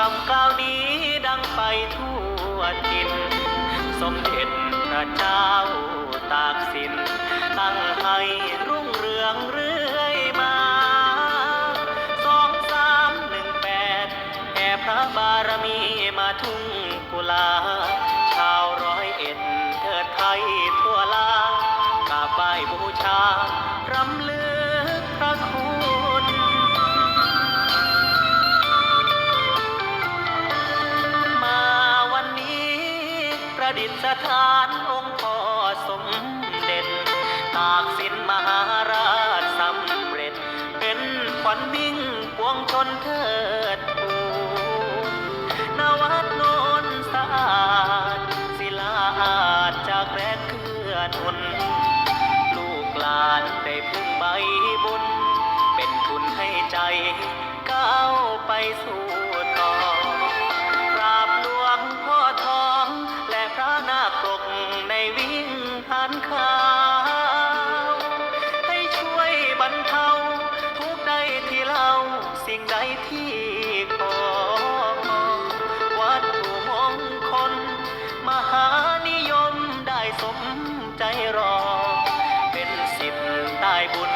คำกล่าวนี้ดังไปทั่วทิน สมเด็จพระเจ้าตากสิน ตั้งให้รุ่งเรืองเรื่อยมาสองสามหนึ่งแปดแห่พระบารมีมาทุ่งกุลา ชาวร้อยเอ็ดเถิดไทยทั่วลากราบไหว้บูชารำลึก ดิษฐานองค์พ่อสมเด็จ ตากสินมหาราชสำเร็จ เป็นขวัญวิ่งปวงชนเทิดทูนนวัดโนนสะอาดศิลาอาจจากแรกเคลื่อนหนลูกหลานได้พึ่งใบบุญ เป็นทุนให้ใจก้าวไปสู่านขาว ให้ช่วยบรรเทาทุกใดที่เราสิ่งใดที่ขอวัตถุมงคลมหานิยมได้สมใจรอ เป็นสิทธิ์ได้บุญ